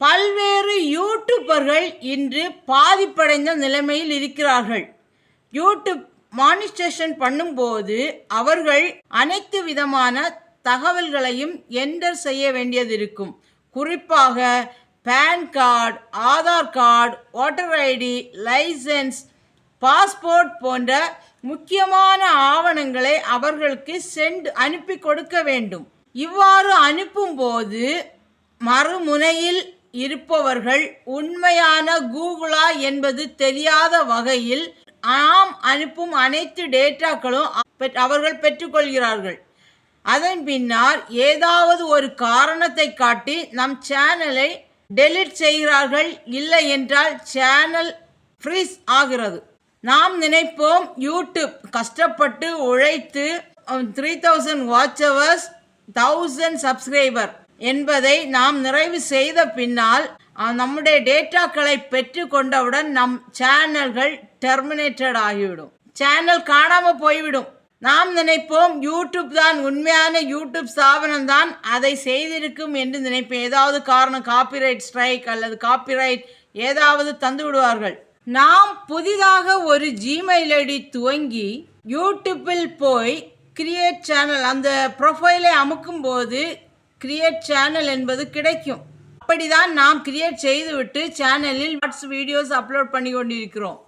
பல்வேறு யூடியூபர்கள் இன்று பாதிப்படைந்த நிலைமையில் இருக்கிறார்கள். யூடியூப் மானிஸ்டேஷன் பண்ணும்போது அவர்கள் அனைத்து விதமான தகவல்களையும் என்டர் செய்ய வேண்டியது இருக்கும் குறிப்பாக PAN card Aadhaar card voter ID licence passport போன்ற முக்கியமான ஆவணங்களை அவர்களுக்கு சென்ட் அனுப்பி கொடுக்க வேண்டும். இவ்வாறு அனுப்பும்போது மறுமுனையில் இருப்பவர்கள் உண்மையான கூகுளா என்பது தெரியாத வகையில் நாம் அனுப்பும் அனைத்து டேட்டாக்களும் பெற்- அவர்கள் பெற்றுக்கொள்கிறார்கள். அதன் பின்னால் ஏதாவது ஒரு காரணத்தை காட்டி நம் சேனலை டெலீட் செய்கிறார்கள் இல்லை என்றால் சேனல் ஃப்ரீஸ் ஆகிறது. நாம் நினைப்போம் யூடியூப் கஷ்டப்பட்டு உழைத்து three thousand watch hours thousand subscriber என்பதை நாம் நிறைவு செய்த பின்னால் நம்முடைய டேட்டாக்களை பெற்று கொண்டவுடன் நம் சேனல்கள் டெர்மினேட்டட் ஆகிவிடும். சேனல் காணாமல் போய்விடும். நாம் நினைப்போம் யூடியூப் தான் உண்மையான யூடியூப் ஸ்தாபனம் தான் அதை செய்திருக்கும் என்று நினைப்போம் ஏதாவது காரணம் காப்பிரைட் ஸ்ட்ரைக் அல்லது காப்பிரைட் ஏதாவது தந்து விடுவார்கள். நாம் புதிதாக ஒரு ஜிமெயில் ஐடி துவங்கி யூடியூப்பில் போய் கிரியேட் சேனல் அந்த ப்ரொஃபைலை அமுக்கும் போது கிரியேட் சேனல் என்பது கிடைக்கும். அப்படிதான் நாம் கிரியேட் செய்துவிட்டு சேனலில் வாட்ஸ் வீடியோஸ் அப்லோட் பண்ணி கொண்டிருக்கிறோம்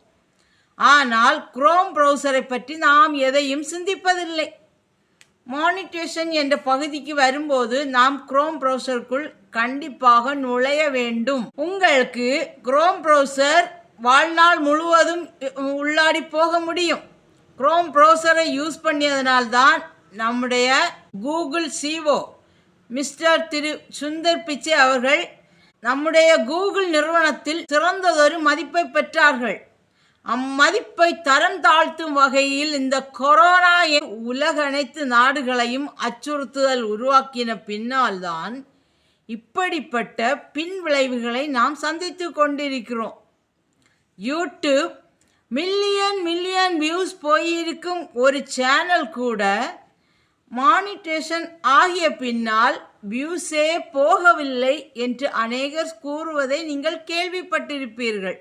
ஆனால் குரோம் ப்ரௌசரை பற்றி நாம் எதையும் சிந்திப்பதில்லை. மானிட்டேஷன் என்ற பகுதிக்கு வரும்போது நாம் குரோம் ப்ரௌசருக்குள் கண்டிப்பாக நுழைய வேண்டும். உங்களுக்கு குரோம் ப்ரௌசர் வாழ்நாள் முழுவதும் உள்ளாடி போக முடியும். குரோம் ப்ரௌசரை யூஸ் பண்ணியதனால்தான் நம்முடைய கூகுள் சிஓ மிஸ்டர் திரு சுந்தர் பிச்சை அவர்கள் நம்முடைய கூகுள் நிறுவனத்தில் சிறந்ததொரு மதிப்பை பெற்றார்கள். அம்மதிப்பை தரம் தாழ்த்தும் வகையில் இந்த கொரோனா உலக அனைத்து நாடுகளையும் அச்சுறுத்துதல் உருவாக்கின பின்னால்தான் இப்படிப்பட்ட பின் விளைவுகளை நாம் சந்தித்து கொண்டிருக்கிறோம். யூடியூப் மில்லியன் மில்லியன் வியூஸ் போயிருக்கும் ஒரு சேனல் கூட மானிட்டேஷன் ஆகிய பின்னால் வியூஸே போகவில்லை என்று அநேகர் கூறுவதை நீங்கள் கேள்விப்பட்டிருப்பீர்கள்.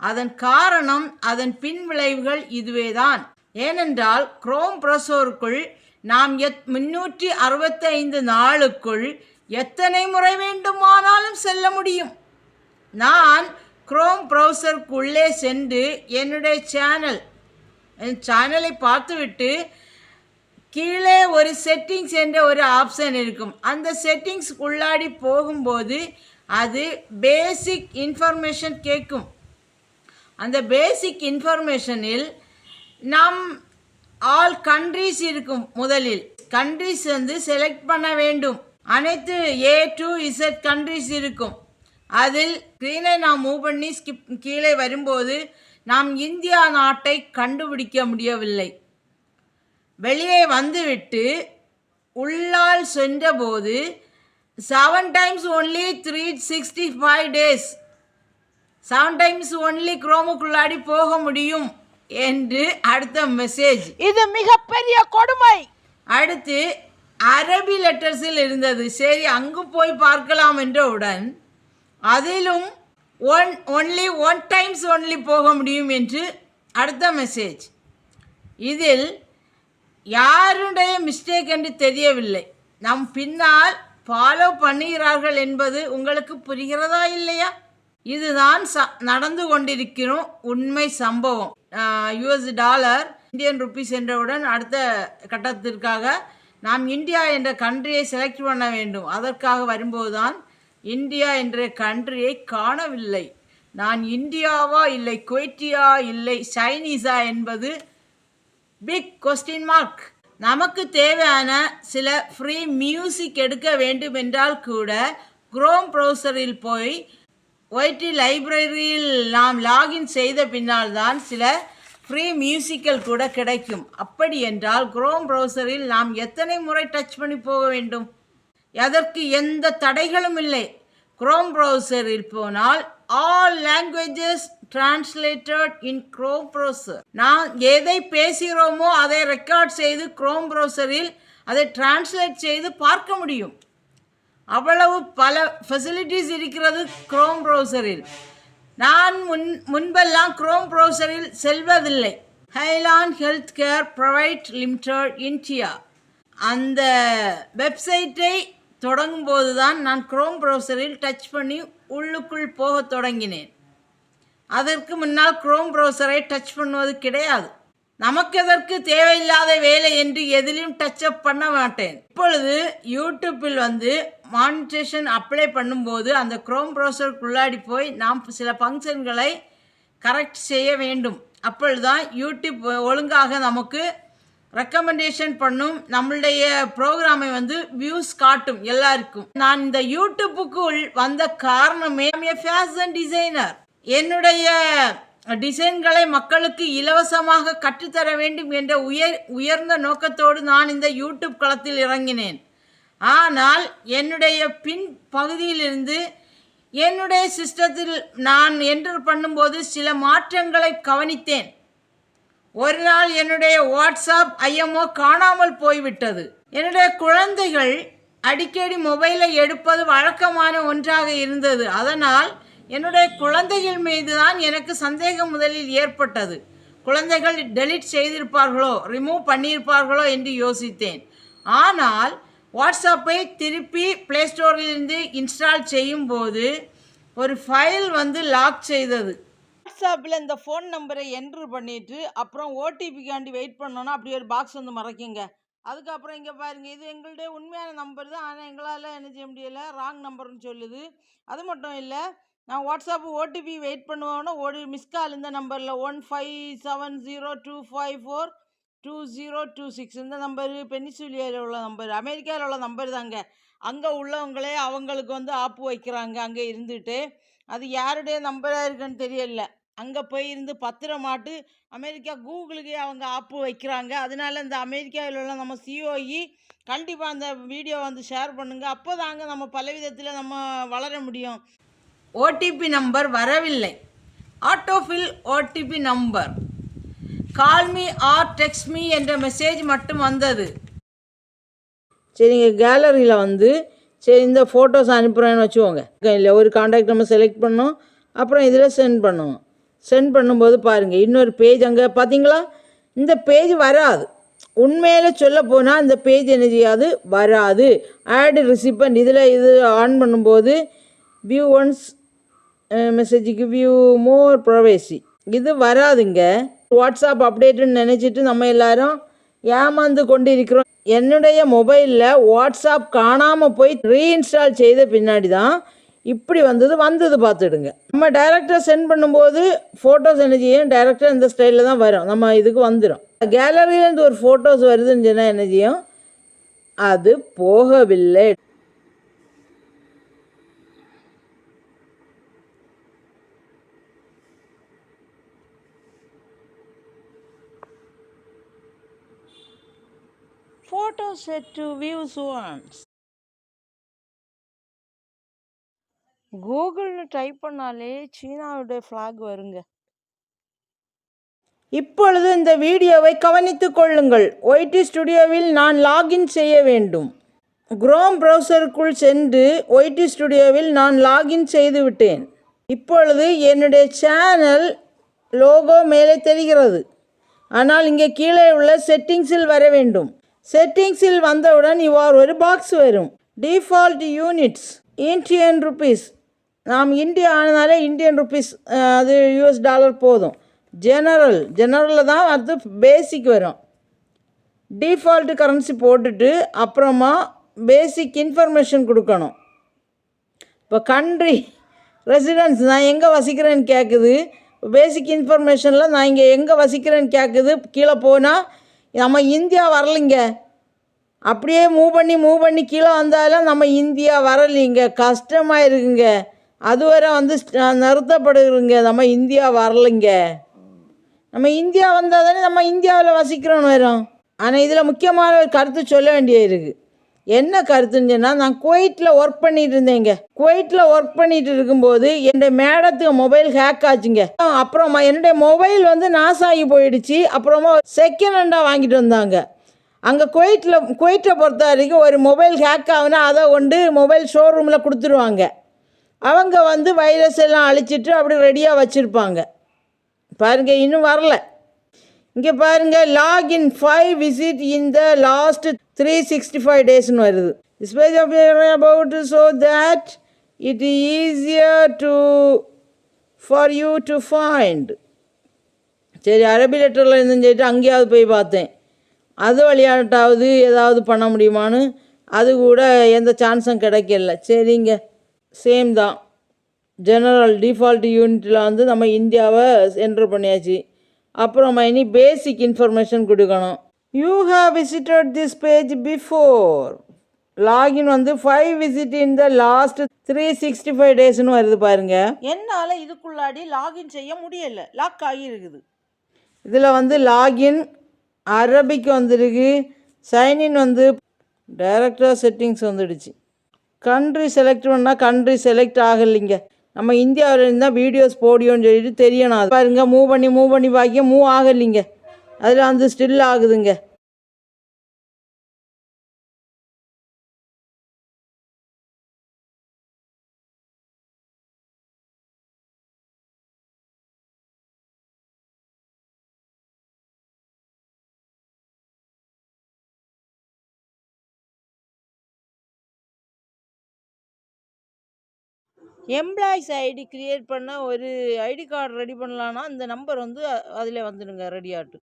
அதன் காரணம் அதன் பின் விளைவுகள் இதுவேதான். ஏனென்றால் குரோம் பிரசோருக்குள் நாம் எத் முன்னூற்றி அறுபத்தைந்து நாளுக்குள் எத்தனை முறை வேண்டுமானாலும் செல்ல முடியும். நான் குரோம் ப்ரௌசருக்குள்ளே சென்று என்னுடைய சேனல் என் சேனலை பார்த்துவிட்டு கீழே ஒரு செட்டிங்ஸ் என்ற ஒரு ஆப்ஷன் இருக்கும். அந்த செட்டிங்ஸ் உள்ளாடி போகும்போது அது பேசிக் இன்ஃபர்மேஷன் கேட்கும். அந்த பேசிக் இன்ஃபர்மேஷனில் நம் ஆல் கண்ட்ரீஸ் இருக்கும் முதலில். கண்ட்ரீஸ் வந்து செலக்ட் பண்ண வேண்டும். அனைத்து ஏ டு இசட் கண்ட்ரீஸ் இருக்கும். அதில் ஸ்க்ரீனை நாம் மூவ் பண்ணி ஸ்கிப் கீழே வரும்போது நாம் இந்தியா நாட்டை கண்டுபிடிக்க முடியவில்லை. வெளியே வந்துவிட்டு உள்ளால் சென்றபோது seven times only three sixty five days seven times only குரோமுக்குள்ளாடி போக முடியும் என்று அடுத்த மெசேஜ் இது மிகப்பெரிய கொடுமை. அடுத்து அரபி லெட்டர்ஸில் இருந்தது. சரி அங்கு போய் பார்க்கலாம் என்றவுடன் அதிலும் one only one times only போக முடியும் என்று அடுத்த மெசேஜ் இதில் யாருடைய மிஸ்டேக் என்று தெரியவில்லை. நம் பின்னால் ஃபாலோ பண்ணுகிறார்கள் என்பது உங்களுக்கு புரிகிறதா இல்லையா? இதுதான் ச நடந்து கொண்டிருக்கிறோம் உண்மை சம்பவம். யுஎஸ் டாலர் இந்தியன் ருபீஸ் என்றவுடன் அடுத்த கட்டத்திற்காக நாம் இந்தியா என்ற கண்ட்ரியை செலக்ட் பண்ண வேண்டும். அதற்காக வரும்போதுதான் இந்தியா என்ற கண்ட்ரியை காணவில்லை. நான் இந்தியாவா இல்லை குவைட்டியா இல்லை சைனீஸா என்பது பிக் கொஸ்டின் மார்க் நமக்கு தேவையான சில ஃப்ரீ மியூசிக் எடுக்க வேண்டும் என்றால் கூட குரோம் ப்ரௌசரில் போய் ஒய்டி லைப்ரரியில் நாம் லாகின் செய்த பின்னால் தான் சில ஃப்ரீ மியூசிக்கல் கூட கிடைக்கும். அப்படி என்றால் குரோம் ப்ரௌசரில் நாம் எத்தனை முறை டச் பண்ணி போக வேண்டும்? அதற்கு எந்த தடைகளும் இல்லை. குரோம் ப்ரௌசரில் போனால் all languages translated in Chrome browser நான் எதை பேசுகிறோமோ அதை ரெக்கார்ட் செய்து க்ரோம் ப்ரௌசரில் அதை டிரான்ஸ்லேட் செய்து பார்க்க முடியும். அவ்வளவு பல ஃபெசிலிட்டிஸ் இருக்கிறது க்ரோம் ப்ரௌசரில் நான் முன் முன்பெல்லாம் க்ரோம் ப்ரௌசரில் செல்வதில்லை. ஹைலான் health care private limited India அந்த வெப்சைட்டை தொடங்கும்போது தான் நான் க்ரோம் ப்ரௌசரில் டச் பண்ணி உள்ளுக்குள் போகத் தொடங்கினேன். அதற்கு முன்னால் குரோம் ப்ரௌசரை டச் பண்ணுவது கிடையாது. நமக்கு எதற்கு தேவையில்லாத வேலை என்று எதிலும் டச் அப் பண்ண மாட்டேன். இப்பொழுது யூடியூப்பில் வந்து மானிட்டேஷன் அப்ளை பண்ணும்போது அந்த குரோம் ப்ரௌசருக்குள்ளாடி போய் நாம் சில ஃபங்க்ஷன்களை கரெக்ட் செய்ய வேண்டும். அப்பொழுதுதான் யூடியூப் ஒழுங்காக நமக்கு ரெக்கமெண்டேஷன் பண்ணும். நம்மளுடைய ப்ரோக்ராமை வந்து வியூஸ் காட்டும் எல்லாருக்கும். நான் இந்த யூடியூப்புக்குள் வந்த காரணமே ஃபேஷன் டிசைனர் என்னுடைய டிசைன்களை மக்களுக்கு இலவசமாக கற்றுத்தர வேண்டும் என்ற உயர் உயர்ந்த நோக்கத்தோடு நான் இந்த யூடியூப் களத்தில் இறங்கினேன். ஆனால் என்னுடைய பின் பகுதியிலிருந்து என்னுடைய சிஸ்டத்தில் நான் என்டர் பண்ணும்போது சில மாற்றங்களை கவனித்தேன். ஒரு நாள் என்னுடைய வாட்ஸ்அப் ஐஎம்ஓ காணாமல் போய்விட்டது. என்னுடைய குழந்தைகள் அடிக்கடி மொபைலை எடுப்பது வழக்கமான ஒன்றாக இருந்தது. அதனால் என்னுடைய குழந்தைகள் மீது தான் எனக்கு சந்தேகம் முதலில் ஏற்பட்டது. குழந்தைகள் டெலீட் செய்திருப்பார்களோ ரிமூவ் பண்ணியிருப்பார்களோ என்று யோசித்தேன். ஆனால் வாட்ஸ்அப்பை திருப்பி ப்ளே ஸ்டோரிலிருந்து இன்ஸ்டால் செய்யும்போது ஒரு ஃபைல் வந்து லாக் செய்தது. வாட்ஸ்அப்பில் இந்த ஃபோன் நம்பரை என்ட்ரு பண்ணிவிட்டு அப்புறம் ஓடிபிக்காண்டி வெயிட் பண்ணோன்னா அப்படி ஒரு பாக்ஸ் வந்து மறைக்குங்க. அதுக்கப்புறம் இங்கே பாருங்க இது எங்களுடைய உண்மையான நம்பர் தான். ஆனால் எங்களால் என்ன செய்ய முடியலை? ராங் நம்பர்னு சொல்லுது. அது மட்டும் இல்லை நான் வாட்ஸ்அப் ஓடிபி வெயிட் பண்ணுவோன்னா ஒரு மிஸ் கால் இந்த நம்பரில் one five seven zero two five four two zero two six இந்த நம்பரு பெனிசுலியாவில் உள்ள நம்பர் அமெரிக்காவில் உள்ள நம்பர் தாங்க. அங்கே உள்ளவங்களே அவங்களுக்கு வந்து ஆப்பு வைக்கிறாங்க அங்கே இருந்துட்டு. அது யாருடைய நம்பராக இருக்குன்னு தெரியல. அங்கே போய் இருந்து பத்திரமாட்டு அமெரிக்கா கூகுளுக்கே அவங்க ஆப்பு வைக்கிறாங்க. அதனால இந்த அமெரிக்காவில் உள்ள நம்ம சிஓஇ கண்டிப்பாக அந்த வீடியோ வந்து ஷேர் பண்ணுங்கள் அப்போ தாங்க நம்ம பலவிதத்தில் நம்ம வளர முடியும். ஓடிபி நம்பர் வரவில்லை. Autofill OTP number call me or text me என்ற மெசேஜ் மட்டும் வந்தது. சரிங்க கேலரியில் வந்து சரி இந்த ஃபோட்டோஸ் அனுப்புகிறேன்னு வச்சுக்கோங்க. இல்லை ஒரு காண்டாக்ட் நம்ம செலக்ட் பண்ணோம். அப்புறம் இதில் சென்ட் பண்ணுவோம் சென்ட் பண்ணும்போது பாருங்கள் இன்னொரு பேஜ் அங்கே பார்த்தீங்களா இந்த பேஜ் வராது. உண்மையில் சொல்ல போனால் இந்த பேஜ் என்ன செய்யாது வராது. ஆடு ரிசிப்பண்ட் இதில் இது ஆன் பண்ணும்போது வியூ ஒன்ஸ் மெசேஜுக்கு வியூ மோர் ப்ரைவேசி இது வராதுங்க. வாட்ஸ்அப் அப்டேட்டுன்னு நினச்சிட்டு நம்ம எல்லாரும் ஏமாந்து கொண்டு இருக்கிறோம் என்னுடைய மொபைலில் வாட்ஸ்அப் காணாமல் போய் ரீஇன்ஸ்டால் செய்த பின்னாடி தான் இப்படி வந்தது வந்தது பார்த்துடுங்க. நம்ம டைரக்டாக சென்ட் பண்ணும்போது ஃபோட்டோஸ் என்ன செய்யும் டைரக்டாக இந்த ஸ்டைலில் தான் வரும். நம்ம இதுக்கு வந்துடும் கேலரியிலேருந்து ஒரு ஃபோட்டோஸ் வருதுன்னு சொன்னால் என்ன செய்யும் அது போகவில்லை. Photo set to views once கூகுள்னு டைப் பண்ணாலே சீனாவுடைய ஃப்ளாக் வருங்க. இப்பொழுது இந்த வீடியோவை கவனித்துக் கொள்ளுங்கள். ஒய்டி ஸ்டுடியோவில் நான் லாகின் செய்ய வேண்டும். குரோம் ப்ரௌசருக்குள் சென்று ஒய்டி ஸ்டுடியோவில் நான் லாகின் செய்துவிட்டேன் இப்பொழுது என்னுடைய சேனல் லோகோ மேலே தெரிகிறது. ஆனால் இங்கே கீழே உள்ள செட்டிங்ஸில் வர வேண்டும். செட்டிங்ஸில் வந்தவுடன் இவ்வாறு ஒரு பாக்ஸ் வரும். டிஃபால்ட் யூனிட்ஸ் இந்தியன் ருபீஸ் நாம் இந்தியா ஆனதாலே இந்தியன் ருபீஸ் அது யூஎஸ் டாலர் போதும். ஜெனரல் ஜெனரலில் தான் அது பேசிக் வரும். டிஃபால்ட் கரன்சி போட்டுட்டு அப்புறமா பேசிக் இன்ஃபர்மேஷன் கொடுக்கணும். இப்போ கண்ட்ரி ரெசிடென்ஸ் நான் எங்கே வசிக்கிறேன்னு கேட்குது பேசிக் இன்ஃபர்மேஷனில் நான் இங்கே எங்கே வசிக்கிறேன்னு கேட்குது கீழே போனால் நம்ம இந்தியா வரலைங்க. அப்படியே மூவ் பண்ணி மூவ் பண்ணி கீழே வந்தாலும் நம்ம இந்தியா வரலைங்க. கஷ்டமாக இருக்குங்க அதுவரை வந்து ஸ்ட- நம்ம இந்தியா வரலைங்க. நம்ம இந்தியா வந்தால் தானே நம்ம இந்தியாவில் வசிக்கிறோன்னு வரும் ஆனால் இதில் முக்கியமான ஒரு கருத்து சொல்ல வேண்டியது இருக்குது என்ன கருத்துன்னு சொன்னால் நான் குவைட்டில் ஒர்க் பண்ணிட்டு இருந்தேங்க. குவைட்டில் ஒர்க் பண்ணிட்டு இருக்கும்போது என்னுடைய மேடத்துக்கு மொபைல் ஹேக் ஆச்சுங்க. அப்புறமா என்னுடைய மொபைல் வந்து நாசாகி போயிடுச்சு. அப்புறமா செகண்ட் ஹேண்டாக வாங்கிட்டு வந்தாங்க. அங்கே குவைட்டில் குவைட்டை பொறுத்த வரைக்கும் ஒரு மொபைல் ஹேக் ஆகுனா அதை கொண்டு மொபைல் ஷோரூமில் கொடுத்துருவாங்க. அவங்க வந்து வைரஸ் எல்லாம் அழிச்சிட்டு அப்படி ரெடியாக வச்சுருப்பாங்க. பாருங்கள் இன்னும் வரல. இங்கே பாருங்கள் login five visit in the last three sixty five டேஸ்னு வருது. Space about so that it easier to for you to find சரி அரபி லெட்டரில் இருந்துன்னு சொல்லிட்டு அங்கேயாவது போய் பார்த்தேன். அது வழியாட்டாவது ஏதாவது பண்ண முடியுமான்னு அது கூட எந்த சான்ஸும் கிடைக்கல. சரிங்க சேம் தான். ஜெனரல் டிஃபால்ட் யூனிட்டில் வந்து நம்ம இந்தியாவை என்ட்ரு பண்ணியாச்சு. அப்புறம் இனி பேசிக் இன்ஃபர்மேஷன் கொடுக்கணும். You have visited this page before login வந்து five visit in the last three sixty five டேஸ்னு வருது பாருங்க. என்னால் இதுக்குள்ளாடி லாகின் செய்ய முடியல. லாக் ஆகி இருக்குது இதில் வந்து லாகின் அரபிக் வந்துருக்கு. சைன்இன் வந்து டைரக்டாக செட்டிங்ஸ் வந்துடுச்சு. கண்ட்ரி செலக்ட் பண்ணால் கண்ட்ரி செலக்ட் ஆகலைங்க. நம்ம இந்தியாவில் இருந்தால் வீடியோஸ் போடியோன்னு சொல்லிட்டு தெரியணும். அது பாருங்க மூவ் பண்ணி மூவ் பண்ணி பார்க்க மூவ் ஆகலைங்க. அதில் வந்து ஸ்டில் ஆகுதுங்க. எம்ப்ளாயிஸ் ஐடி க்ரியேட் பண்ண ஒரு ஐடி கார்டு ரெடி பண்ணலான்னா இந்த நம்பர் வந்து அதில் வந்துடுங்க ரெடி ஆட்டு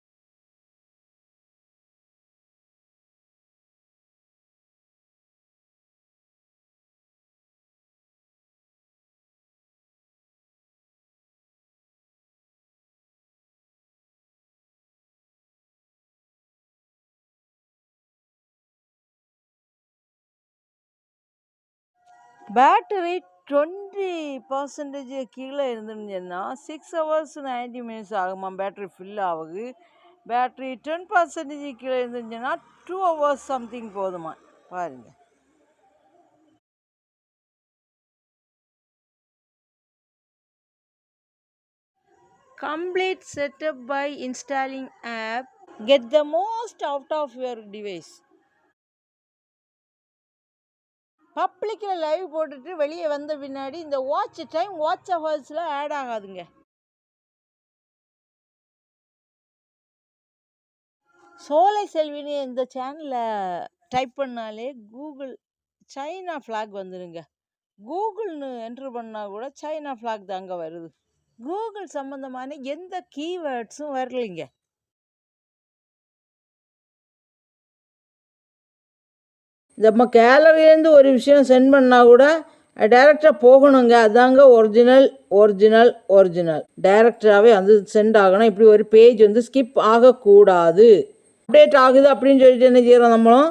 பேட்டரி டுவெண்ட்டி பர்சன்டேஜ் கீழே இருந்துச்சுன்னா சிக்ஸ் ஹவர்ஸ் நைன்டி மினிட்ஸ் ஆகுமா பேட்டரி ஃபில் ஆகுது. பேட்ரி டென் பர்சன்டேஜ் கீழே இருந்துச்சுன்னா டூ ஹவர்ஸ் சம்திங் போதுமா? பாருங்கள் complete setup by installing app. Get the most out of your device. பப்ளிக்கில் லைவ் போட்டுட்டு வெளியே வந்த பின்னாடி இந்த வாட்ச் டைம் வாட்ச் ஹவர்ஸ்லாம் ஆட் ஆகாதுங்க. சோலை செல்வின்னு இந்த சேனலில் டைப் பண்ணாலே கூகுள் சைனா ஃப்ளாக் வந்துடுங்க கூகுள்னு என்ட்ரு பண்ணால் கூட சைனா ஃப்ளாக் தாங்க வருது. கூகுள் சம்மந்தமான எந்த கீவேர்ட்ஸும் வரலைங்க. நம்ம கேலரிலேருந்து ஒரு விஷயம் சென்ட் பண்ணால் கூட டைரெக்டாக போகணுங்க. அதாங்க ஒரிஜினல் ஒரிஜினல் ஒரிஜினல் டைரக்டராகவே வந்து சென்ட் ஆகணும். இப்படி ஒரு பேஜ் வந்து ஸ்கிப் ஆகக்கூடாது. அப்டேட் ஆகுது அப்படின்னு சொல்லிட்டு என்ன செய்கிறோம் நம்மளும்?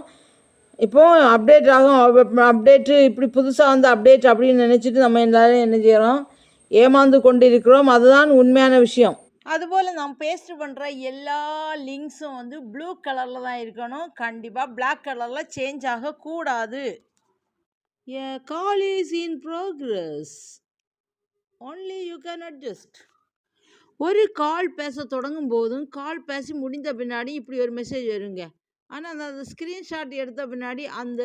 இப்போ அப்டேட் ஆகும். அப்டேட்டு இப்படி புதுசாக வந்து அப்டேட் அப்படின்னு நினச்சிட்டு நம்ம எல்லோரும் என்ன செய்கிறோம் ஏமாந்து கொண்டு இருக்கிறோம் அதுதான் உண்மையான விஷயம். அதுபோல் நாம் பேஸ்ட் பண்ணுற எல்லா லிங்க்ஸும் வந்து ப்ளூ கலரில் தான் இருக்கணும். கண்டிப்பாக பிளாக் கலரில் சேஞ்ச் ஆகக்கூடாது. A call is in progress only you can adjust ஒரு கால் பேச தொடங்கும் போதும் கால் பேசி முடிந்த பின்னாடி இப்படி ஒரு மெசேஜ் வருங்க. ஆனால் அந்த அந்த ஸ்க்ரீன்ஷாட் எடுத்த பின்னாடி அந்த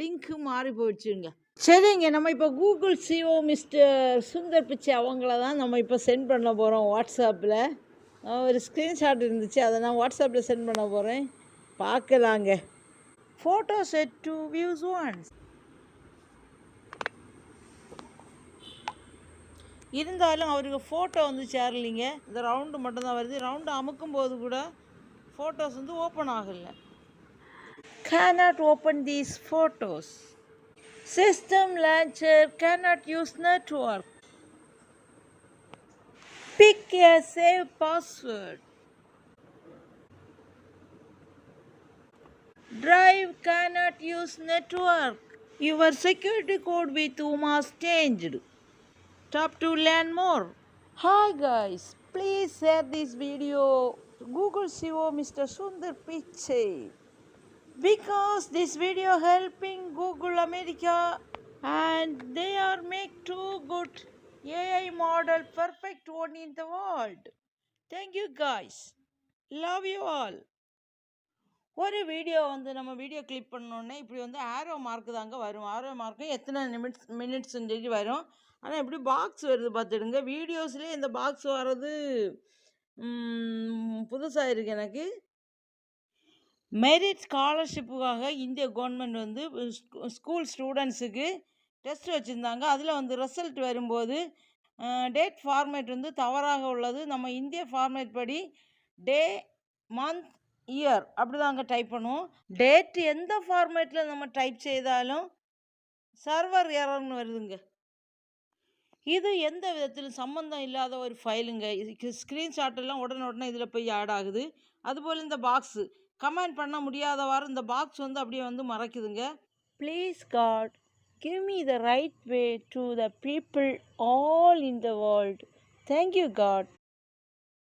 லிங்க்கு மாறி போயிடுச்சுங்க. சரிங்க. நம்ம இப்போ Google CEO mister Sundar Pichai அவங்கள தான் நம்ம இப்போ சென்ட் பண்ண போகிறோம் வாட்ஸ்அப்பில் ஒரு ஸ்க்ரீன்ஷாட் இருந்துச்சு. அதை நான் வாட்ஸ்அப்பில் சென்ட் பண்ண போகிறேன் பார்க்கலாங்க photo set to views once இருந்தாலும் அவருக்கு ஃபோட்டோ வந்து சேரலிங்க. இந்த ரவுண்டு மட்டும்தான் வருது. ரவுண்டு அமுக்கும் போது கூட ஃபோட்டோஸ் வந்து ஓப்பன் ஆகலை. Cannot open these photos System launcher cannot use network. Pick a safe password. Drive cannot use network. Your security code with UMAS changed. Tap to learn more. Hi guys, please share this video Google CEO Mr. Sundar Pichai because this video helping google america and they are make to good ai model perfect one in the world. Thank you guys love you all ஒரு video வந்து நம்ம video click பண்ணோன்னே இப்படி வந்து ஆரோ mark தாங்க வரும். ஆரோ mark எத்தனை Nimitz மினிட்ஸ்ன்னு சொல்லி வரும். ஆனால் இப்படி பாக்ஸ் வருது பார்த்துடுங்க. வீடியோஸ்லேயே இந்த பாக்ஸ் வர்றது புதுசாக இருக்குது எனக்கு. மெரிட் ஸ்காலர்ஷிப்புக்காக இந்திய கவர்மெண்ட் வந்து ஸ்கூல் ஸ்டூடெண்ட்ஸுக்கு டெஸ்ட் வச்சுருந்தாங்க. அதில் வந்து ரிசல்ட் வரும்போது டேட் ஃபார்மேட் வந்து தவறாக உள்ளது. நம்ம இந்திய ஃபார்மேட் படி டே மந்த் இயர் அப்படி தாங்க டைப் பண்ணுவோம். டேட் எந்த ஃபார்மேட்டில் நம்ம டைப் செய்தாலும் சர்வர் எரர்னு வருதுங்க. இது எந்த விதத்திலும் சம்மந்தம் இல்லாத ஒரு ஃபைலுங்க இதுக்கு ஸ்க்ரீன்ஷாட் எல்லாம் உடனே உடனே இதில் போய் ஆட் ஆகுது. அதுபோல் இந்த பாக்ஸு கமெண்ட் பண்ண முடியாதவாறு இந்த பாக்ஸ் வந்து அப்படியே வந்து மறைக்குதுங்க. Please God give me the right way to the people all in the world thank you God